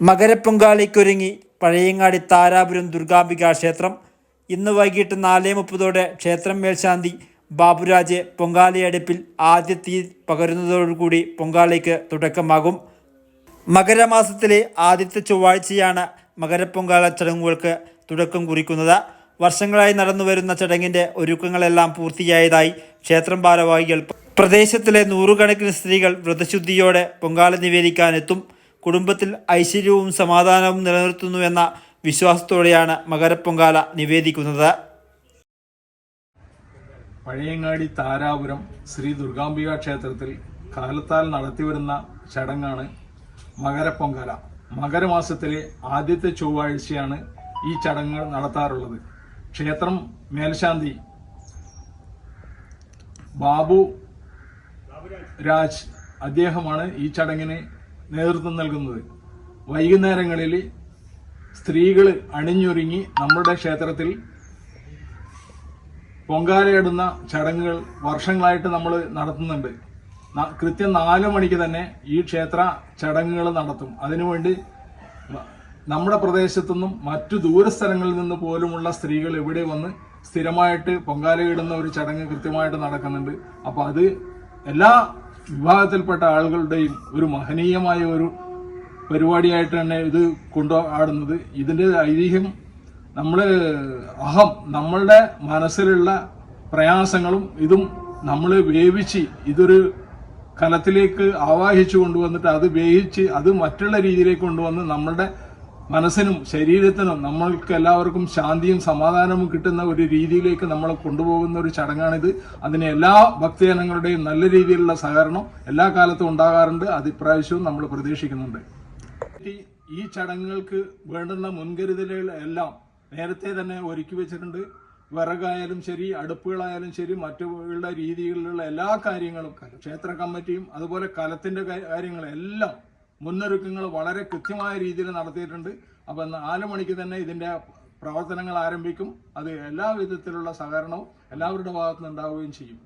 മകരപ്പൊങ്കാലയ്ക്കൊരുങ്ങി പഴയങ്ങാടി താരാപുരം ദുർഗാംബിക ക്ഷേത്രം. ഇന്ന് വൈകിട്ട് നാല് മുപ്പതോടെ ക്ഷേത്രം മേൽശാന്തി ബാബുരാജ് പൊങ്കാലയടുപ്പിൽ ആദ്യ തീ പകരുന്നതോടുകൂടി പൊങ്കാലയ്ക്ക് തുടക്കമാകും. മകരമാസത്തിലെ ആദ്യത്തെ ചൊവ്വാഴ്ചയാണ് മകരപ്പൊങ്കാല ചടങ്ങുകൾക്ക് തുടക്കം കുറിക്കുന്നത്. വർഷങ്ങളായി നടന്നുവരുന്ന ചടങ്ങിന്റെ ഒരുക്കങ്ങളെല്ലാം പൂർത്തിയായതായി ക്ഷേത്രം ഭാരവാഹികൾ പ്രദേശത്തിലെ നൂറുകണക്കിന് സ്ത്രീകൾ വ്രതശുദ്ധിയോടെ പൊങ്കാല നിവേദിക്കാനെത്തും. കുടുംബത്തിൽ ഐശ്വര്യവും സമാധാനവും നിലനിർത്തുന്നുവെന്ന വിശ്വാസത്തോടെയാണ് മകരപ്പൊങ്കാല നിവേദിക്കുന്നത്. പഴയങ്ങാടി താരാപുരം ശ്രീ ദുർഗാംബിക ക്ഷേത്രത്തിൽ കാലത്താൽ നടത്തിവരുന്ന ചടങ്ങാണ് മകരപ്പൊങ്കാല. മകരമാസത്തിലെ ആദ്യത്തെ ചൊവ്വാഴ്ചയാണ് ഈ ചടങ്ങ് നടത്താറുള്ളത്. ക്ഷേത്രം മേൽശാന്തി ബാബു രാജ് അദ്ദേഹമാണ് ഈ ചടങ്ങിന് നേതൃത്വം നൽകുന്നത്. വൈകുന്നേരങ്ങളിൽ സ്ത്രീകൾ അണിഞ്ഞൊരുങ്ങി നമ്മുടെ ക്ഷേത്രത്തിൽ പൊങ്കാലയിടുന്ന ചടങ്ങുകൾ വർഷങ്ങളായിട്ട് നമ്മൾ നടത്തുന്നുണ്ട്. കൃത്യം നാല് മണിക്ക് തന്നെ ഈ ക്ഷേത്ര ചടങ്ങുകൾ നടത്തും. അതിനുവേണ്ടി നമ്മുടെ പ്രദേശത്തു നിന്നും മറ്റു ദൂരസ്ഥലങ്ങളിൽ നിന്ന് പോലുമുള്ള സ്ത്രീകൾ ഇവിടെ വന്ന് സ്ഥിരമായിട്ട് പൊങ്കാലയിടുന്ന ഒരു ചടങ്ങ് കൃത്യമായിട്ട് നടക്കുന്നുണ്ട്. അപ്പോൾ അത് എല്ലാ വിഭാഗത്തിൽപ്പെട്ട ആളുകളുടെയും ഒരു മഹനീയമായ ഒരു പരിപാടിയായിട്ട് തന്നെ ഇത് കൊണ്ടുപോടുന്നത് ഇതിന്റെ ഐതിഹ്യം നമ്മൾ അഹം നമ്മളുടെ മനസ്സിലുള്ള പ്രയാസങ്ങളും ഇതും നമ്മൾ വേവിച്ച് ഇതൊരു കലത്തിലേക്ക് ആവാഹിച്ചു കൊണ്ടുവന്നിട്ട് അത് വേവിച്ച് അത് മറ്റുള്ള രീതിയിലേക്ക് കൊണ്ടുവന്ന് നമ്മളുടെ മനസ്സിനും ശരീരത്തിനും നമ്മൾക്ക് എല്ലാവർക്കും ശാന്തിയും സമാധാനവും കിട്ടുന്ന ഒരു രീതിയിലേക്ക് നമ്മളെ കൊണ്ടുപോകുന്ന ഒരു ചടങ്ങാണിത്. അതിന് എല്ലാ ഭക്തജനങ്ങളുടെയും നല്ല രീതിയിലുള്ള സഹകരണം എല്ലാ കാലത്തും ഉണ്ടാകാറുണ്ട്. അത് ഇപ്രാവശ്യവും നമ്മൾ പ്രതീക്ഷിക്കുന്നുണ്ട്. ഈ- ചടങ്ങുകൾക്ക് വേണ്ടുന്ന മുൻകരുതലുകൾ എല്ലാം നേരത്തെ തന്നെ ഒരുക്കി വെച്ചിട്ടുണ്ട്. വിറകായാലും ശരി അടുപ്പുകളായാലും ശരി മറ്റുള്ള രീതികളിലുള്ള എല്ലാ കാര്യങ്ങളും ക്ഷേത്ര കമ്മിറ്റിയും അതുപോലെ കലത്തിന്റെ കാര്യങ്ങൾ എല്ലാം മുന്നൊരുക്കങ്ങൾ വളരെ കൃത്യമായ രീതിയിൽ നടത്തിയിട്ടുണ്ട്. അപ്പൊ നാല് മണിക്ക് തന്നെ ഇതിന്റെ പ്രവർത്തനങ്ങൾ ആരംഭിക്കും. അത് എല്ലാ വിധത്തിലുള്ള സഹകരണവും എല്ലാവരുടെ ഭാഗത്തുനിന്ന് ഉണ്ടാവുകയും ചെയ്യും.